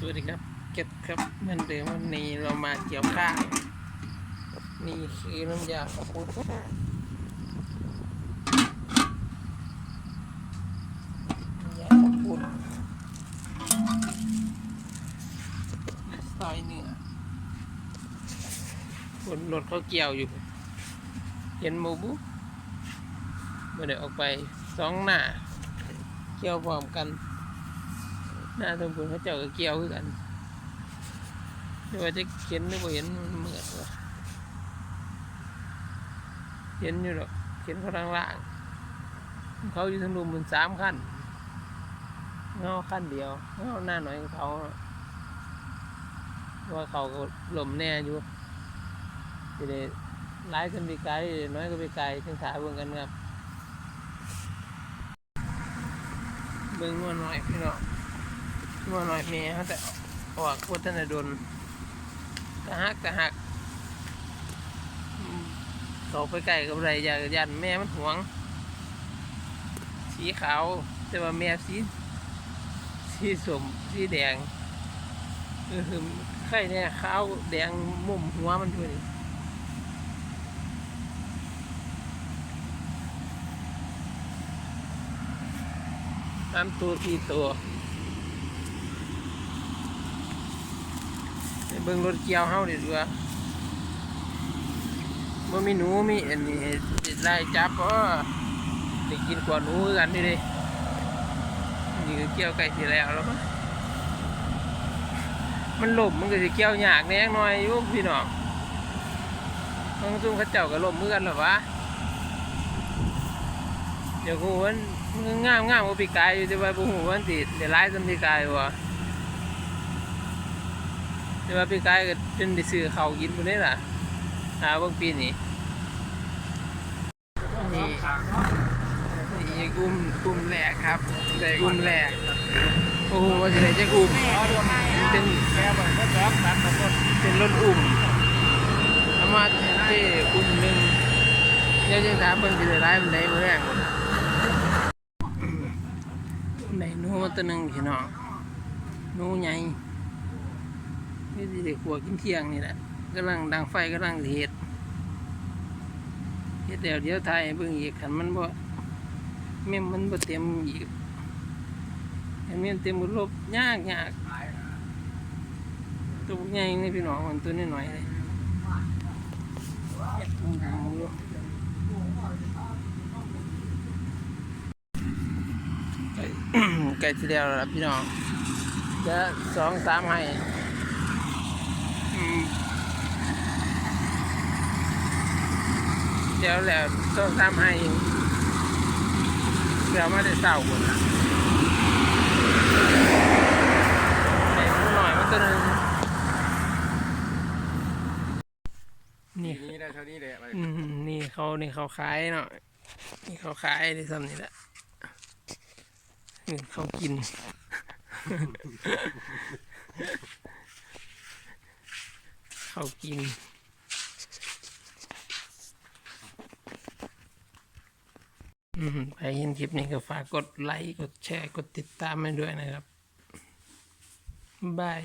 สวัสดีครับ เก็บครับเหมือนเดิมวันนี้เรามาเกี่ยวข้าวนี่คือน้ำยาขอบคุณน้ำยาขอบคุณซอยเนื้อคนรถเขาเกี่ยวอยู่ เห็นหมูบุไม่ได้ออกไปสองหน้าเกี่ยวพร้อมกัน หน้าตรงบนเขาเจ้าก็เกี่ยวกันไม่ว่าจะเห็นหรือบ่เห็นมันเหมือนวะเห็นอยู่หรอกเห็นเขาทางล่าง เขาอยู่ทางลุมมันสามขั้นเงาขั้นเดียวเงาหน้าหน่อยของเขาเพราะว่าเขาก็หล่มแน่อยู่จะได้ร้ายขึ้นไปไกลน้อยก็ไปไกลทั้งขาเบิ่งกันครับเบิ่งว่าน้อยพี่น้อง มาหน่อยเมียเขาแต่ออกพุทธนดลตะหักตะหักอืมเขาไปไก่กับไรอยากยันแม่มันหวง สีขาว แต่ว่าแม่สีสีสมสีแดงเออคือไข่เนี่ยขาวแดงมุมหัวมันด้วยนี่ตามตัวที่ตัว ไป เบิ่งรถเกี่ยวเฮาดีกว่าบ่มีหนูมีอันนี้ติดไล่จับบ่ได้กินกว่าหนูกันนี่ดินี่ก็เกี่ยวไก่สิแล้วแล้วมั้งมันหลบมันก็สิเกี่ยวยากแน่หน่อยอยู่พี่น้องบางซุ่มเขาเจ้าก็หลบมือกันหรอวะเดี๋ยวกูมันมันงามงามกว่ปีกายอยู่แต่ว่าบ่ฮู้ว่ามันสิได้หลายสำปีกายบ่ แต่ว่าพี่กายก็จนได้ซื้อเขาวกินหมดเลยล่ะหาเบางปีนี่นี่นี่กลุ่มกลุ่มแรกครับกลุ่มแรกโอ้โหว่าจะได้จะกลุ่มเป็นเป็นรถอุ่มเอามาเท่กลุ่มหนึ่งเดี๋ยวจะถามเบิ่งสิได้ร้ายมันได้บ่แรงหมดได้นูมาตัวหนึ่งพี่น้องนูใหญ่ นี่สิเด็กขัวกินเที่ยงนี่แหละกำลังดังไฟกำลังเฮ็ดเฮ็ดแล้วเดี๋ยวถ่ายเบิ่งอีกขันมันบ่แม่มมันบ่เต็มอีกเห็นแม่นเต็มบ่ลบยากยากตัวใหญ่นี่พี่น้องมันตัวน้อยๆเลยเฮ็ดถุงดำอยู่ไก่ไก่สิแล้วพี่น้องจะสองสามให้ เดี๋ยวแล้วต้องทำให้เดี๋ยวไม่ได้เศร้าหมดละไหนมันหน่อยมันตัวนึงนี่นี่ได้เท่านี้เลยอืมนี่เขานี่เขาขายเนาะนี่เขาขายในซ้ำนี่แหละเขากิน เขากิน อืมใครเห็นคลิปนี้ก็ฝากกดไลค์ กดแชร์ กดติดตามให้ด้วยนะครับ บาย